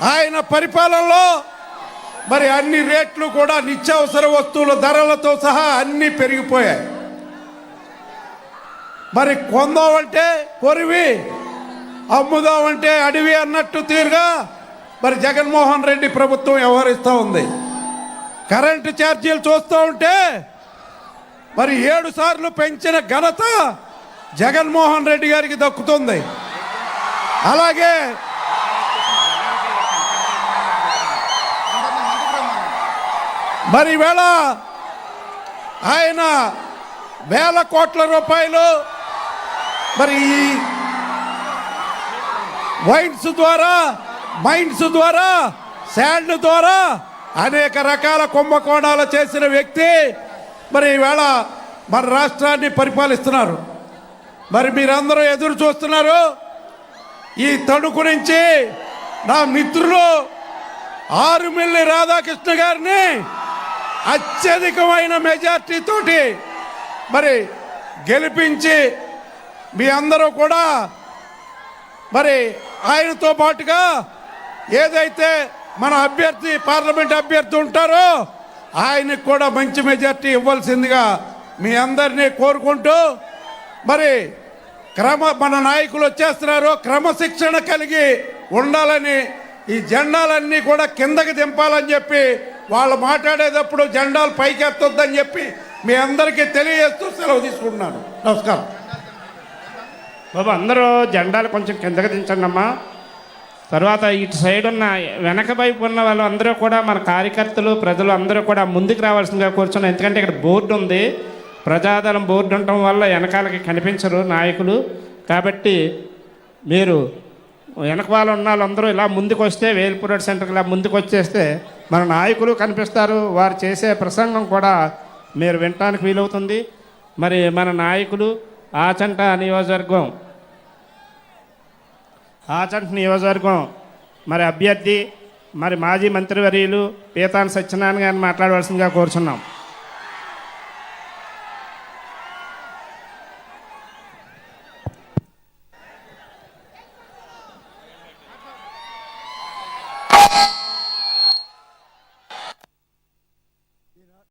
ఆయన పరిపాలనలో మరి అన్ని రేట్లు కూడా నిత్యావసర వస్తువుల ధరలతో సహా అన్నీ పెరిగిపోయాయి. మరి కొందామంటే కొరివి అమ్ముదామంటే అడవి అన్నట్టు తీరుగా మరి జగన్మోహన్ రెడ్డి ప్రభుత్వం వ్యవహరిస్తూ ఉంది. కరెంటు ఛార్జీలు చూస్తూ ఉంటే మరి ఏడు సార్లు పెంచిన ఘనత జగన్మోహన్ రెడ్డి గారికి దక్కుతుంది. అలాగే మరి వేళ ఆయన వేల కోట్ల రూపాయలు మరి ఈ వైన్స్ ద్వారా మైండ్స్ ద్వారా శాండ్ ద్వారా అనేక రకాల కుంభకోణాలు చేసిన వ్యక్తి మరి ఈవేళ మన రాష్ట్రాన్ని పరిపాలిస్తున్నారు. మరి మీరందరూ ఎదురు చూస్తున్నారు. ఈ తణుకు నుంచి నా మిత్రులు ఆరుమిల్లి రాధాకృష్ణ గారిని అత్యధికమైన మెజార్టీ తోటి మరి గెలిపించి మీ అందరూ కూడా మరి ఆయనతో పాటుగా ఏదైతే మన అభ్యర్థి పార్లమెంట్ అభ్యర్థి ఉంటారో ఆయనకు కూడా మంచి మెజార్టీ ఇవ్వాల్సిందిగా మీ అందరినీ కోరుకుంటూ మరి క్రమ మన నాయకులు వచ్చేస్తున్నారు. క్రమశిక్షణ కలిగి ఉండాలని ఈ జెండాలన్నీ కూడా కిందకి దింపాలని చెప్పి వాళ్ళు మాట్లాడేటప్పుడు జెండాలు పైకి ఎత్తొద్దని చెప్పి మీ అందరికీ తెలియజేస్తూ సెలవు తీసుకుంటున్నాను. నమస్కారం. బాబు అందరూ జెండాలు కొంచెం కిందకి దించండి అమ్మా. తర్వాత ఇటు సైడ్ ఉన్న వెనక వైపు ఉన్న వాళ్ళు అందరూ కూడా మన కార్యకర్తలు ప్రజలు అందరూ కూడా ముందుకు రావాల్సిందిగా కూర్చున్నాం. ఎందుకంటే ఇక్కడ బోర్డు ఉంది. ప్రజాదళం బోర్డు ఉండటం వల్ల వెనకాలకి కనిపించరు నాయకులు. కాబట్టి మీరు వెనక వాళ్ళు ఉన్న వాళ్ళందరూ ఇలా ముందుకు వస్తే వేల్పురేడ్ సెంటర్కి ఇలా ముందుకు వచ్చేస్తే మన నాయకులు కనిపిస్తారు వారు చేసే ప్రసంగం కూడా మీరు వినటానికి వీలవుతుంది. మరి మన నాయకులు ఆచంట నియోజకవర్గం ఆచంట నియోజకవర్గం మరి అభ్యర్థి మరి మాజీ మంత్రివర్యులు పీతాన్ సత్యనారాయణ గారిని మాట్లాడవలసిందిగా కోరుచున్నాం.